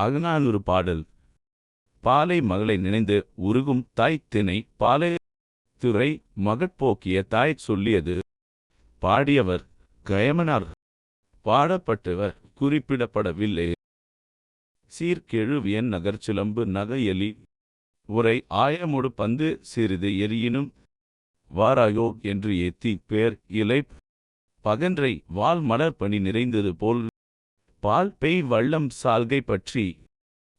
அகநானூறு பாடல். பாலை மகளை நினைந்து உருகும் தாய் தினை பாலை துறை மகட்போக்கிய தாய் சொல்லியது. பாடியவர் கயமனார். பாடப்பட்டவர் குறிப்பிடப்படவில்லை. சீர்கெழுவியன் நகர்ச்சிலம்பு நகையலி. உரை ஆயமுடு பந்து சிறிது எரியினும் வாராயோ என்று ஏத்தி பேர் இலை. பகன்றை வால் மலர் பணி நிறைந்தது போல் பால் பெய் வள்ளம் சால்கை பற்றி.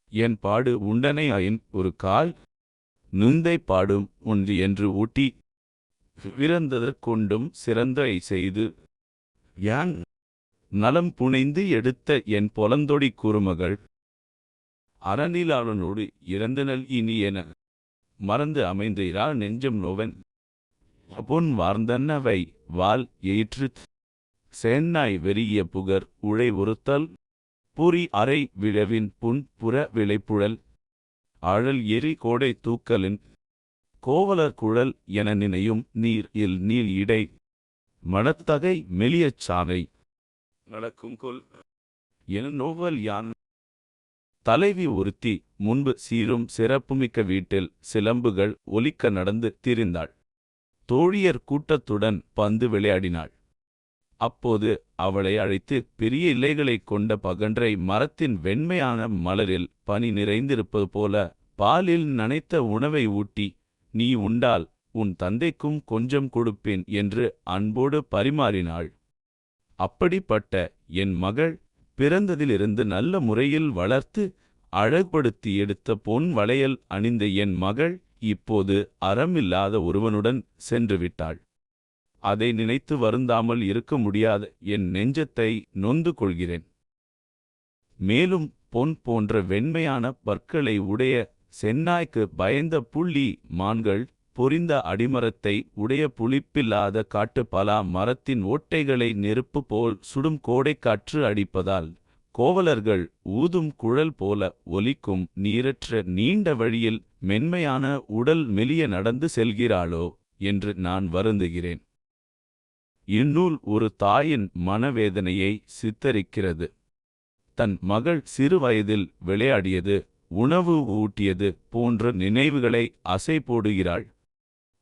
என் பாடு உண்டனை அயின் ஒரு கால். நுந்தை பாடும் ஒன்று என்று ஊட்டி. விரந்ததற்கொண்டும் சிறந்தவை செய்து. யான்? நலம் புனைந்து எடுத்த என் பொலந்தொடி குறுமகள். அறநிலாளனோடு இறந்தனல் இனி என. மறந்து அமைந்த இரா நெஞ்சம் நோவன். பொன் வார்ந்தன்னவை வால் எயிற்று சேன்னாய் வெறிய புகர் உழை உறுத்தல் புரி அறை விழவின் புன் புற விளைப்புழல் ஆழல் எரி கோடை தூக்கலின் கோவலர் குழல் என நினையும் நீர் இல் நீள் இடை மணத்தகை மெலியச் சாலை. நடக்கும் கொல். என நோவல் யான். தலைவி ஒருத்தி முன்பு சீரும் சிறப்புமிக்க வீட்டில் சிலம்புகள் ஒலிக்க நடந்து திரிந்தாள். தோழியர் கூட்டத்துடன் பந்து விளையாடினாள். அப்போது அவளை அழைத்து பெரிய இலைகளைக் கொண்ட பகன்றை மரத்தின் வெண்மையான மலரில் பனி நிறைந்திருப்பது போல பாலில் நனைத்த உணவை ஊட்டி நீ உண்டால் உன் தந்தைக்கும் கொஞ்சம் கொடுப்பேன் என்று அன்போடு பரிமாறினாள். அப்படிப்பட்ட என் மகள் பிறந்ததிலிருந்து நல்ல முறையில் வளர்த்து அழகுபடுத்தி எடுத்த பொன் வளையல் அணிந்த என் மகள் இப்போது அறமில்லாத ஒருவனுடன் சென்று விட்டாள். அதை நினைத்து வருந்தாமல் இருக்க முடியாத. என் நெஞ்சத்தை நொந்து கொள்கிறேன் மேலும் பொன் போன்ற வெண்மையான பற்களை உடைய சென்னாய்க்கு பயந்த புள்ளி மான்கள் பொரிந்த அடிமரத்தை உடைய புளிப்பில்லாத காட்டு பலா மரத்தின் ஓட்டைகளை நெருப்பு போல் சுடும் கோடைக்காற்று அடிப்பதால் கோவலர்கள் ஊதும் குழல் போல ஒலிக்கும் நீரற்ற நீண்ட வழியில் மென்மையான உடல் மெலிய நடந்து செல்கிறாளோ என்று நான் வருந்துகிறேன். இந்நூல் ஒரு தாயின் மனவேதனையை சித்தரிக்கிறது. தன் மகள் சிறுவயதில் விளையாடியது உணவு ஊட்டியது போன்ற நினைவுகளை அசை போடுகிறாள்.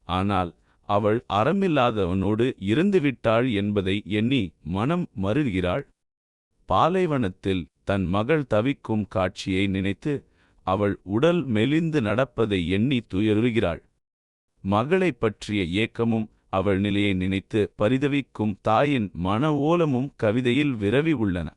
ஆனால் அவள் அறமில்லாதவனோடு இருந்துவிட்டாள் என்பதை எண்ணி மனம் மருகிறாள் பாலைவனத்தில் தன் மகள் தவிக்கும் காட்சியை நினைத்து அவள் உடல் மெலிந்து நடப்பதை எண்ணி துயருகிறாள். மகளைப் பற்றிய ஏக்கமும் அவள் நிலையை நினைத்து பரிதவிக்கும் தாயின் மன ஓலமும் கவிதையில் விரவி உள்ளன.